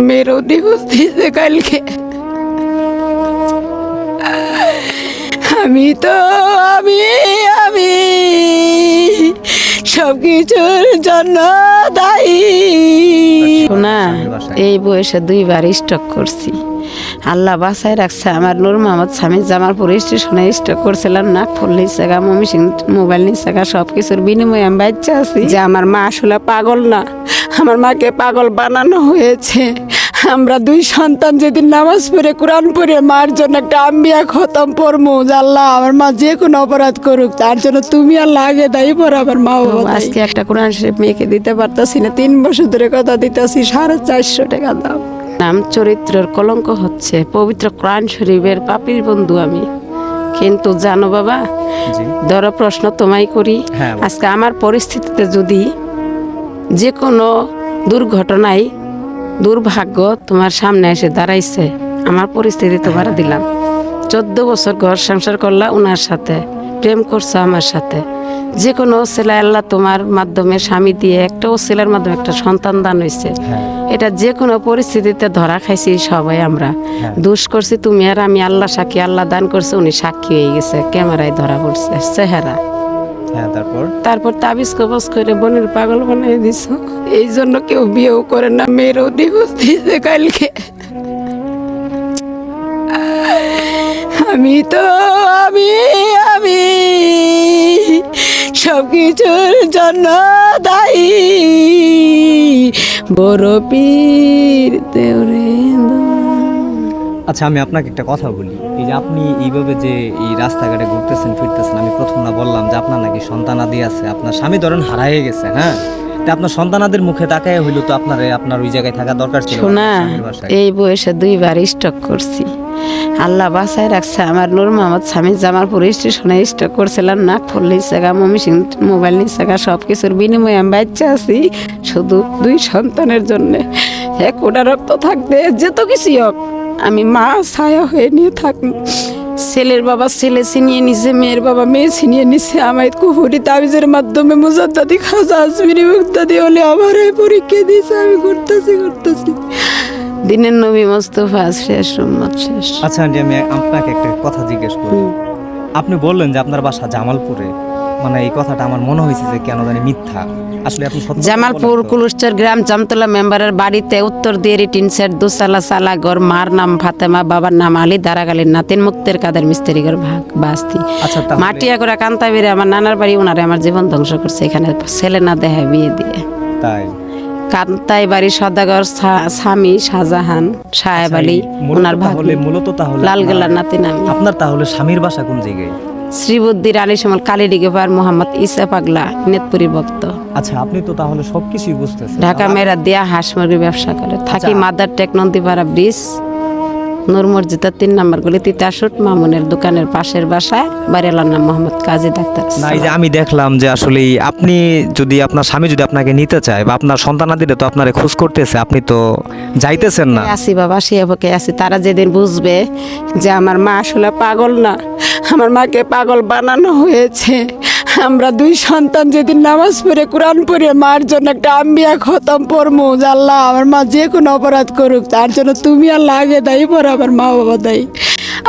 মেয়েরও দিবস দিয়েছে কালকে। আমি তো, আমি আমি সব কিছুর জন্য দায়ী। শোনা, এই বয়সে দুইবার স্টক করছি। আল্লাহ বাসায় রাখছে আমার নূর মোহাম্মদ স্বামী জামালপুর স্টেশনে স্টক করছিলাম না ফুল নিচ্ছেগা মমি সিং মোবাইল নিচ্ছেগা সব কিছুর বিনিময়ে আমি বাচ্চা আছি। যে আমার মা আসলে পাগল না। আমার মাকে পাগল বানানো হয়েছে। আমরা দুই সন্তান যেদিন নামাজ পড়ে কোরআন পড়ে মার জন্য একটা আম্বিয়া খতম পড়মু আল্লাহ আমার মা যে কোনো অপরাধ করুক তার জন্য তুমি আর লাগে দায়ী পড়ো আমার মা বাবা আজকে একটা কোরআন শরীফ মেয়েকে দিতে পারতাছি না তিন বছর ধরে কথা দিতেছি সাড়ে চারশো টাকা দাম। নাম চরিত্রের কলঙ্ক হচ্ছে পবিত্র কোরআন শরীফের পাপির বন্ধু আমি। কিন্তু জানো বাবা ধরো প্রশ্ন তোমায় করি হ্যাঁ। আজকে আমার পরিস্থিতিতে যদি যে কোনো দুর্ঘটনায় দুর্ভাগ্য তোমার সামনে এসে দাঁড়াইছে। আমার পরিস্থিতি তোমার দিলাম। চোদ্দ বছর ঘর সংসার করলা ওনার সাথে প্রেম করছ আমার সাথে। যে কোনো ছেলে আল্লাহ তোমার মাধ্যমে স্বামী দিয়ে একটা ও ছেলের মাধ্যমে একটা সন্তান দান হয়েছে হ্যাঁ। এটা যে কোনো পরিস্থিতিতে ধরা খাইছি সবাই আমরা। হ্যাঁ। দোষ করছি তুমি আর আমি আল্লাহ সাক্ষী আল্লাহ দান করছে উনি সাক্ষী হয়ে গেছে ক্যামেরায় ধরা পড়ছে চেহারা। হ্যাঁ তারপর? তারপর তাবিজ কবজ করে বোনের পাগল বানিয়ে দিছ। এই জন্য কেউ বিয়েও করে না, মেয়েরও দিবস দিয়েছে কালকে। আমি তো, আমি আমি সব কিছুর জন্য দায়ী। বড় পীর দেওরে আচ্ছা আমি আপনাকে একটা কথা বলি। এই যে আপনি এইভাবে যে এই রাস্তাঘাটে ঘুরতেছেন ফিরতেছেন আমি প্রথম না বললাম যে আপনার নাকি সন্তানাদি আছে আপনার স্বামী ধরেন হারাই গেছে হ্যাঁ? তা আপনার সন্তানাদের মুখে তাকায় হইল তো আপনার আপনার ওই জায়গায় থাকা দরকার ছিল শোনা এই বয়সে দুইবার স্টক করছি। আল্লাহ বাসায় রাখছে আমার নূর মোহাম্মদ স্বামী জামালপুর স্টেশনে স্টক করছিলাম না ফুল নিচ্ছেগা মমি সিং মোবাইল নিচ্ছেগা সব কিছুর বিনিময়ে আমি বাচ্চা আছি শুধু দুই সন্তানের জন্যে। এক ওটা রক্ত থাকতে যেত কিছু হোক। আমি মা ছায়া হয়ে নিয়ে থাকি ছেলের বাবা ছেলে ছিনিয়ে নিছে মেয়ের বাবা মেয়ে ছিনিয়ে নিছে আমায় কুহুরি তাবিজের মাধ্যমে মুজাদ্দাদি খাজা আজমিরি মুক্তাদি হলে আমার এই পরীক্ষা দিয়েছে আমি করতেছি করতেছি দিনের নবী মোস্তফা শেষ উম্মত শেষ। আচ্ছা আন্টি আমি আপনাকে একটা কথা জিজ্ঞেস করি। আপনি বললেন যে আপনার বাসা জামালপুরে। মানে এই কথাটা আমার মনে হয়েছে যে কেন জানি মিথ্যা। আসলে আপনি জামালপুর কুলুস্টার গ্রাম জামতলা মেম্বারের বাড়িতে উত্তর দিয়ে টিন সেট দুসালা সালা ঘর মার নাম ফাতেমা বাবার নাম আলী দারাগালির নাতিন মুক্তের কাদের মিস্ত্রি ঘর ভাগ বাস্তি। আচ্ছা মাটিয়া করে কান্তা বেড়ে আমার নানার বাড়ি ওনারে আমার জীবন ধ্বংস করছে এখানে ছেলে না দেহে বিয়ে দিয়ে। তাই? কান্তাই বাড়ি সদাগর স্বামী শাহজাহান সাহেব আলী ওনার ভাগ তাহলে মূলত তাহলে লালগেলার নাতিন আমি আপনার তাহলে স্বামীর বাসা কোন জায়গায়? শ্রীবুদ্দির আলী সমল পার মোহাম্মদ ইসা পাগলা নেতপুরি ভক্ত। আচ্ছা আপনি তো তাহলে সবকিছুই বুঝতেছেন। ঢাকা মেয়েরা দিয়া হাঁস মুরগি ব্যবসা করে। থাকি আচ্ছা। Mother tech Nandipara bridge. Noor মসজিদের তিন নম্বর গলি তিতাসুট মামুনের দোকানের পাশের বাসায় বাড়িওয়ালার নাম মোহাম্মদ কাজী ডাক্তার না এই যে আমি দেখলাম যে আসলে আপনি যদি আপনার স্বামী যদি আপনাকে নিতে চায় বা আপনার সন্তানাদিরে তো আপনারে খোঁজ করতেছে আপনি তো যাইতেছেন না। আসি বাবা সে বকে আসি। তারা যেদিন বুঝবে যে আমার মা আসলে পাগল না আমার মাকে পাগল বানানো হয়েছে আমরা দুই সন্তান যেদিন নামাজ পড়ে, কোরআন পড়ে, মার জন্য একটা আম্বিয়া খতম পড়মু আল্লাহ আমার মা যে কোনো অপরাধ করুক, তার জন্য তুমি আল্লাহ আগে দায়ী পড়ো আমার মা বাবা দায়ী।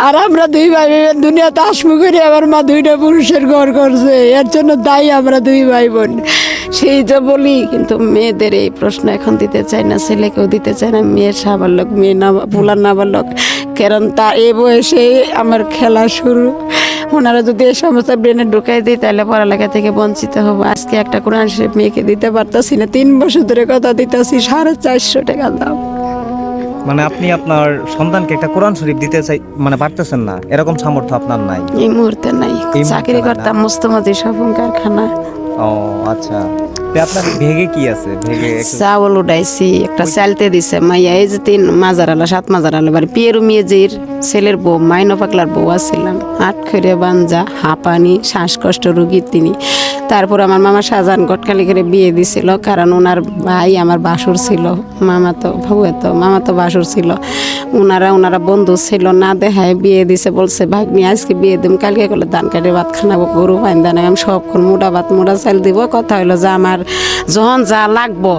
আর আমরা দুই ভাই বোন, দুনিয়াতে আসমু করি, আমার মা দুইটা পুরুষের ঘর করছে, এর জন্য দায়ী আমরা দুই ভাই বোন। সেই যে বলি, কিন্তু মেয়েদের এই প্রশ্ন এখন দিতে চায় না, ছেলেকেও দিতে চায় না মেয়ের সাবালক মেয়ে না ভুলার নাবালক। কারণ তা এ বয়সে আমার খেলা শুরু। ওনারা যদি এই সমস্ত ব্রেনে ঢুকাই দিই তাহলে পড়ালেখা থেকে বঞ্চিত হব। আজকে একটা কোরআন শরীফ মেয়েকে দিতে পারতাছি না তিন বছর ধরে কথা দিতেছি সাড়ে চারশো টাকা দাম। মানে আপনি আপনার সন্তানকে একটা কোরআন শরীফ দিতে চাই মানে পারতেছেন না এরকম সামর্থ্য আপনার নাই? এই মুহূর্তে নাই চাকরি? করতাম মুস্তমাজি স্বপন কারখানা। ও আচ্ছা। তে আপনার ভেগে কি আছে? ভেগে চাউল উঠাইছি একটা চালতে দিছে। মাইয়া এই যে তিন মাজার আলা সাত মাজার আলা বাড়ি। পিয়েরু মিয়েজির ছেলের বউ মাইনো পাকলার বউ আসছিলাম আট খৈরে বাঞ্জা হাঁপানি শ্বাসকষ্ট রুগী তিনি। তারপর আমার মামা শাহজাহান গটকালি করে বিয়ে দিছিল কারণ ওনার ভাই আমার বাসুর ছিল। মামা তো ভাবু তো মামা তো বাসুর ছিল। ওনারা ওনারা বন্ধু ছিল না দেখায় বিয়ে দিছে বলছে ভাগ্নি আজকে বিয়ে দিম কালকে করলে ধান কাটে ভাত খানাবো গরু পাইন দান আমি সবক্ষণ মোটা ভাত মোটা চাল দিব। কথা হইল যে আমার যখন যা লাগবো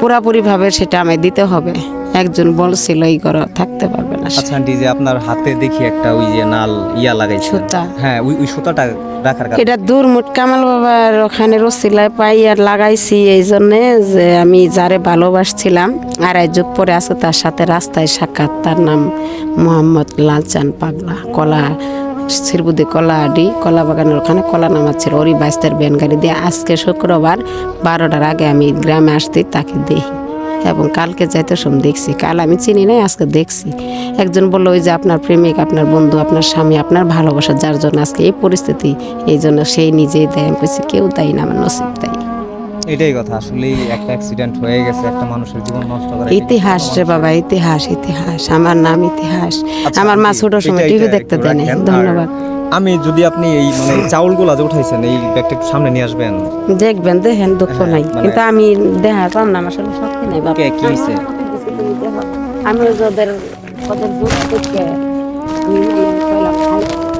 পুরাপুরিভাবে সেটা আমায় দিতে হবে। একজন বলছিল এই ঘর থাকতে পারবে না আচ্ছা আন্টি যে আপনার হাতে দেখি একটা ওই যে নাল ইয়া লাগাইছে। সুতা। হ্যাঁ ওই ওই সুতাটা রাখার কারণ। এটা দূরমুট কামাল বাবার ওখানে রসিলায় পাই আর লাগাইছি এই জন্যে যে আমি যারে ভালোবাসছিলাম আড়াই যুগ পরে আছে তার সাথে রাস্তায় সাক্ষাৎ। তার নাম মোহাম্মদ লালচান পাগলা কলা শিরবুদি কলা আডি কলা বাগানের ওখানে কলা নামাচ্ছিল ওরই বাইস্তার ব্যান গাড়ি দিয়ে আজকে শুক্রবার বারোটার আগে আমি গ্রামে আসতে তাকে দেখি। এবং কালকে যাইতে সব দেখছি। কাল আমি চিনি নাই, আজকে দেখছি। একজন বলল, ওই যে আপনার প্রেমিক, আপনার বন্ধু, আপনার স্বামী, আপনার ভালোবাসা, যার জন্য আজকে এই পরিস্থিতি, এই জন্য সেই নিজেই দেয়। আমি কেউ তাই না, আমার নসিব তাই এটাই কথা আসলে একটা অ্যাক্সিডেন্ট হয়ে গেছে একটা মানুষের জীবন নষ্ট করা ইতিহাস রে বাবা ইতিহাস ইতিহাস আমার নাম ইতিহাস। আচ্ছা, আমার মা ছোট সময় টিভি দেখতে। আর ধন্যবাদ। আমি যদি আপনি এই মানে চাউলগুলা যে উঠাইছেন এই ব্যাগটা একটু সামনে নিয়ে আসবেন। দেখবেন দেখেন দুঃখ হ্যাঁ, নাই। মানে- কিন্তু আমি দেখা পাম না আমার সাথে শক্তি নাই বাবা। কি হইছে? আমি ওদের ওদের দুধ থেকে।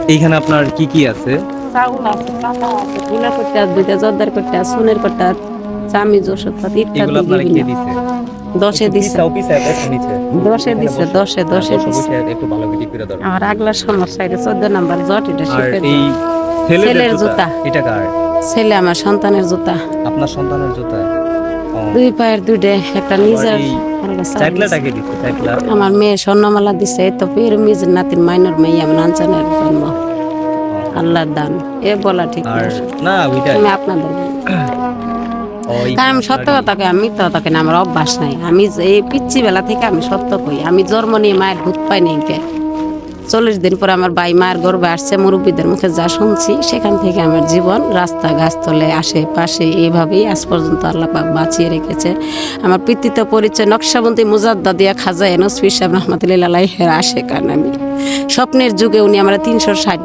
এইখানে আপনার কি কি আছে? চাউল আছে আছে গুলা কটা দুইটা জর্দার কটা সোনের কটা চামিজ ওষুধ পাতি ইত্যাদি বিভিন্ন। দশে দিছে। দশে দিছে দশে দশে দিছে। আমার আগলা সমস্যা এটা চোদ্দ নাম্বার ছেলের জুতা জুতা। এটা কার? ছেলে আমার সন্তানের জুতা। আপনার সন্তানের জুতা? দুই পায়ের দুইটে একটা নিজের। আমার মেয়ে স্বর্ণমালা দিছে এই তো পীর মিজের নাতির মাইনর মেয়ে আমার জন্ম। আল্লাহর দান। এ বলা ঠিক না। আমি আপনাদের বলি। ওই তা আমি সত্য কথা কই, আমি তো তাকে আমার অভ্যাস নাই। আমি এই পিচ্ছি বেলা থেকে আমি সত্য কই, আমি জন্ম নিয়ে মায়ের ভূত পাই নাই কে। চল্লিশ দিন পর আমার বাই মায়ের গর্বে আসছে, মুরব্বীদের মুখে যা শুনছি, সেখান থেকে আমার জীবন রাস্তা গাছতলে, আশেপাশে এইভাবেই আজ পর্যন্ত আল্লাহ পাক বাঁচিয়ে রেখেছে। আমার পিতৃত পরিচয় নকশাবন্তি মুজাদ্দা দিয়া খাজা এনস ফির রহমতুল্লাহ হের আসে কারণ আমি স্বপ্নের যুগে উনি আমরা তিনশো ষাট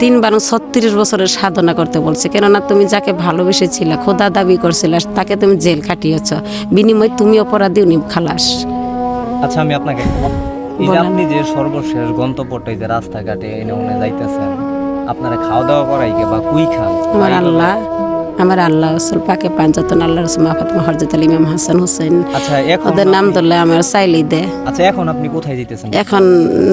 তিন বারো ছত্রিশ বছরের সাধনা করতে বলছে। কেননা তুমি যাকে ভালোবেসেছিলে খোদা দাবি করছিলে তাকে তুমি জেল খাটিয়েছ। বিনিময় তুমি অপরাধী উনি খালাস। আচ্ছা আমি আপনাকে। আপনি যে সর্বশেষ গন্তব্যটা যে রাস্তাঘাটে এনে উনে যাইতেছেন আপনারা খাওয়া দাওয়া করাই কে বা কুই খান? আমার আল্লাহ। আমার আল্লাহ রসুল পাকে পাঞ্জাতন আল্লাহ রসুল মাহাত্মা হরজত আলী ইমাম হাসান হোসেন। আচ্ছা এখন ওদের নাম ধরলে আমার চাইলেই দে। আচ্ছা এখন আপনি কোথায় যেতেছেন? এখন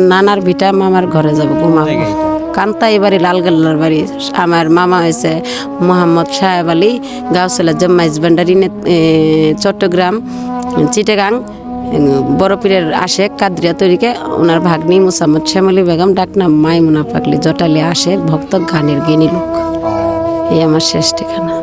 নানার ভিটা মামার ঘরে যাব ঘুমাবো? কান্তাই বাড়ি লালগোল্লার বাড়ি। আমার মামা হয়েছে মোহাম্মদ সাহেব আলী গাউসলা জম্মাইজ ভান্ডারি নে- চট্টগ্রাম চিটাগাং বড়পীরের আশেক কাদরিয়া তৈরিকে। ওনার ভাগ্নি মুসাম্মদ শ্যামলী বেগম ডাকনাম মাইমুনা পাকলি জটালি আশেক ভক্ত গানের ও, এই আমার শেষ ঠিকানা।